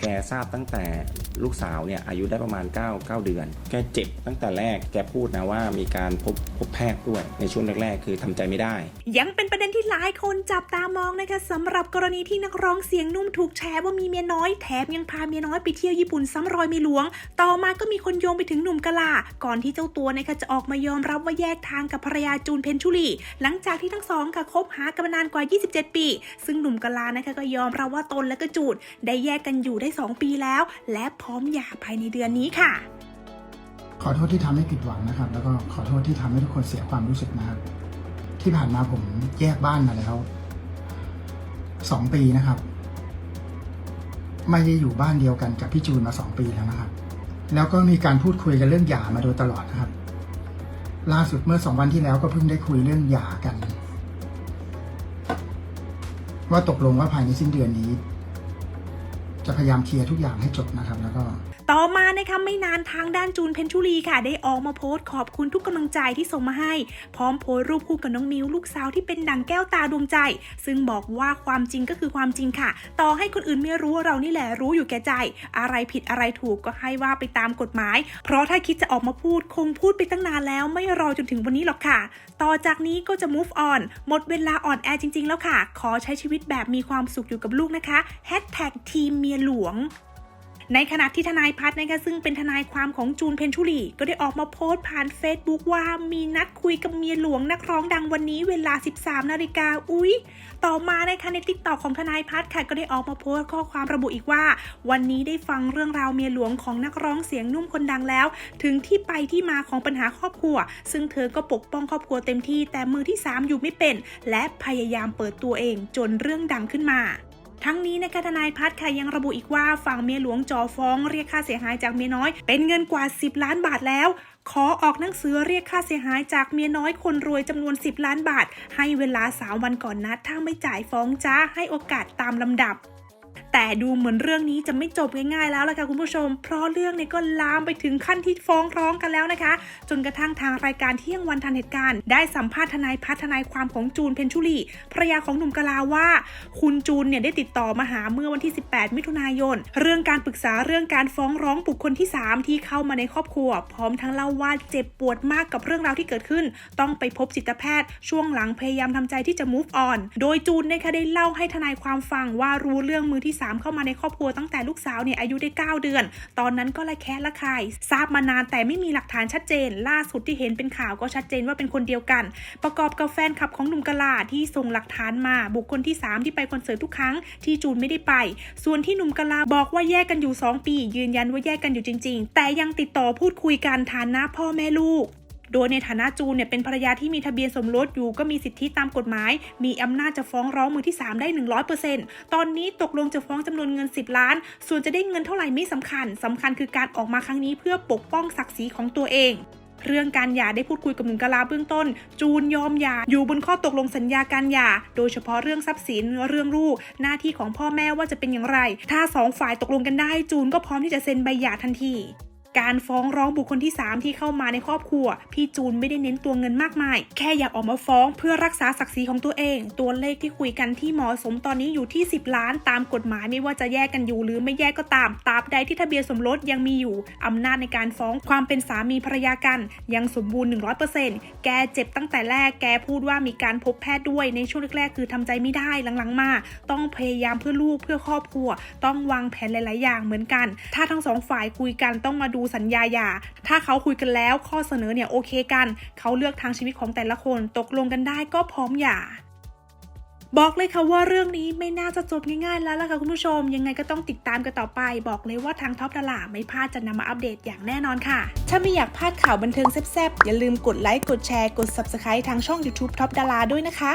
แกทราบตั้งแต่ลูกสาวเนี่ยอายุได้ประมาณ 9 9 เดือน แกเจ็บตั้งแต่แรกแกพูดนะว่ามีการพบพบแพทย์ด้วยในช่วงแรกๆ คือทำใจไม่ได้ ยังเป็นประเด็นที่หลายคนจับตามองนะคะสำหรับกรณีที่นักร้องเสียงนุ่มถูกแชร์ว่ามีเมียน้อยแถมยังพาเมียน้อยไปเที่ยวญี่ปุ่นซ้ำรอยเมียหลวง ต่อมาก็มีคนโยงไปถึงหนุ่มกะลา ก่อนที่เจ้าตัวนะคะจะออกมายอมรับว่าแยกทางกับภรรยาจูนเพนชุลีหลังจากที่ทั้งสองค่ะคบหากันมานานกว่า 27 ปี ซึ่งหนุ่มกะลานะคะก็ยอมรับว่าตนและก็จูนได้แยกกันอยู่ได้2 ปีแล้ว และพร้อมหย่าภายในเดือนนี้ค่ะ ขอโทษที่ทำให้ผิดหวังนะครับ แล้วก็ขอโทษที่ทำให้ทุกคนเสียความรู้สึกนะครับ ที่ผ่านมาผมแยกบ้านมาแล้วสองปีนะครับ ไม่ได้อยู่บ้านเดียวกันกับพี่จูนมาสองปีแล้วนะครับ แล้วก็มีการพูดคุยกันเรื่องหย่ามาโดยตลอดนะครับ ล่าสุดเมื่อสองวันที่แล้วก็เพิ่งได้คุยเรื่องหย่ากัน ว่าตกลงว่าภายในสิ้นเดือนนี้ จะพยายามเคลียร์ทุกอย่างให้จบนะครับแล้วก็ ต่อมานะคะไม่นานทางด้านจูนเพนชุรีค่ะ ได้ออกมาโพสต์ขอบคุณทุกกำลังใจที่ส่งมาให้ พร้อมโพสต์รูปคู่กับน้องมิวลูกสาวที่เป็นดังแก้วตาดวงใจ ซึ่งบอกว่าความจริงก็คือความจริงค่ะ ต่อให้คนอื่นไม่รู้เรานี่แหละรู้อยู่แก่ใจ อะไรผิดอะไรถูกก็ให้ว่าไปตามกฎหมาย เพราะถ้าคิดจะออกมาพูดคงพูดไปตั้งนานแล้ว ไม่รอจนถึงวันนี้หรอกค่ะ ต่อจากนี้ก็จะ move on หมดเวลาอ่อนแอจริง ๆ แล้วค่ะ ขอใช้ชีวิตแบบมีความสุขอยู่กับลูกนะคะ Hashtag ทีมเมียหลวง ในขณะที่ทนายพัฒน์นะคะซึ่งเป็นทนายความของจูนเพนชุลีก็ได้ออกมาโพสต์ผ่าน Facebook ว่ามีนัดคุยกับเมียหลวงนักร้องดังวันนี้เวลา 13 นาฬิกาอุ๊ย ต่อมานะคะในติ๊กต็อกของทนายพัฒน์ค่ะก็ได้ออกมาโพสต์ข้อความระบุอีกว่า วันนี้ได้ฟังเรื่องราวเมียหลวงของนักร้องเสียงนุ่มคนดังแล้ว ถึงที่ไปที่มาของปัญหาครอบครัว ซึ่งเธอก็ปกป้องครอบครัวเต็มที่แต่มือที่ 3 อยู่ไม่เป็น และพยายามเปิดตัวเองจนเรื่องดังขึ้นมา ทั้งนี้นะคะทนายพัฒน์ค่ะยังระบุอีกว่าฝั่งเมียหลวงจ่อฟ้อง เรียกค่าเสียหายจากเมียน้อย เป็นเงินกว่า 10 ล้านบาทแล้ว ขอออกหนังสือเรียกค่าเสียหายจากเมียน้อยคนรวยจำนวน 10 ล้านบาท ให้เวลา 3 วันก่อนนัดถ้าไม่จ่ายฟ้องจ้าให้โอกาสตามลำดับ แต่ดูเหมือนเรื่องนี้จะไม่จบง่ายๆแล้วล่ะค่ะคุณผู้ชม เพราะเรื่องนี่ยก็ลามไปถึงขั้นที่ฟ้องร้องกันแล้วนะคะ จนกระทั่งทางรายการเที่ยงวันทันเหตุการณ์ ได้สัมภาษณ์ทนายพัฒนายความของจูนเพนชุลีภรรยาของหนุ่มกะลาว่า คุณจูนเนี่ยได้ติดต่อมาหาเมื่อวันที่ 18 มิถุนายน เรื่องการปรึกษาเรื่องการฟ้องร้องบุคคลที่ 3 ที่เข้ามาในครอบครัว พร้อมทั้งเล่าว่าเจ็บปวดมากกับเรื่องราวที่เกิดขึ้น ต้องไปพบจิตแพทย์ ช่วงหลังพยายามทำใจที่จะ move on โดยจูนเนะคะได้เล่าให้ทนายความฟังว่ารู้เรื่องมือที่3เข้ามาในครอบครัวตั้งแต่ลูกสาวเนี่ยอายุได้ 9 เดือน ตอนนั้นก็ละแคะละคาย ทราบมานานแต่ไม่มีหลักฐานชัดเจน ล่าสุดที่เห็นเป็นข่าวก็ชัดเจนว่าเป็นคนเดียวกัน ประกอบกับแฟนคลับของหนุ่มกะลาที่ส่งหลักฐานมา บุคคลที่ 3 ที่ไปคอนเสิร์ตทุกครั้งที่จูนไม่ได้ไป ส่วนที่หนุ่มกะลาบอกว่าแยกกันอยู่ 2 ปี ยืนยันว่าแยกกันอยู่จริง ๆ แต่ยังติดต่อพูดคุยกันฐานะพ่อแม่ลูก โดยในฐานะจูนเนี่ยเป็นภรรยาที่มีทะเบียนสมรสอยู่ก็มีสิทธิตามกฎหมาย มีอำนาจจะฟ้องร้องมือที่ 3 ได้ 100%ตอนนี้ตกลงจะฟ้องจำนวนเงิน 10 ล้าน ส่วนจะได้เงินเท่าไหร่ไม่สำคัญสำคัญคือการออกมาครั้งนี้เพื่อปกป้องศักดิ์ศรีของตัวเองเรื่องการหย่าได้พูดคุยกับหนุ่มกะลาเบื้องต้น จูนยอมหย่าอยู่บนข้อตกลงสัญญาการหย่า โดยเฉพาะเรื่องทรัพย์สินเรื่องลูกหน้าที่ของพ่อแม่ว่าจะเป็นอย่างไร ถ้าสองฝ่ายตกลงกันได้จูนก็พร้อมที่จะเซ็นใบหย่าทันที การฟ้องร้องบุคคลที่ 3 ที่เข้ามาในครอบครัว พี่จูนไม่ได้เน้นตัวเงินมากมาย แค่อยากออกมาฟ้องเพื่อรักษาศักดิ์ศรีของตัวเอง ตัวเลขที่คุยกันที่เหมาะสมตอนนี้อยู่ที่ 10 ล้าน ตามกฎหมายไม่ว่าจะแยกกันอยู่หรือไม่แยกก็ตามตราบใดที่ทะเบียนสมรสยังมีอยู่อำนาจในการฟ้องความเป็นสามีภรรยากัน ยังสมบูรณ์ 100%แกเจ็บตั้งแต่แรกแกพูดว่ามีการพบแพทย์ด้วยในช่วงแรกๆคือทำใจไม่ได้หลังๆ มา ต้องพยายามเพื่อลูกเพื่อครอบครัว ต้องวางแผนหลาย ๆ อย่างเหมือนกัน ถ้าทั้งสองฝ่ายคุยกันต้องมาดูสัญญาหย่าถ้าเขาคุยกันแล้วข้อเสนอเนี่ยโอเคกัน เขาเลือกทางชีวิตของแต่ละคนตกลงกันได้ก็พร้อมหย่าบอกเลยค่ะว่าเรื่องนี้ไม่น่าจะจบง่ายๆแล้วล่ะค่ะคุณผู้ชม ยังไงก็ต้องติดตามกันต่อไป บอกเลยว่าทางท็อปดาราไม่พลาดจะนำมาอัปเดตอย่างแน่นอนค่ะ ถ้าไม่อยากพลาดข่าวบันเทิงแซ่บๆ อย่าลืมกดไลค์กดแชร์กด Subscribe ทางช่อง YouTube ท็อปดาราด้วยนะคะ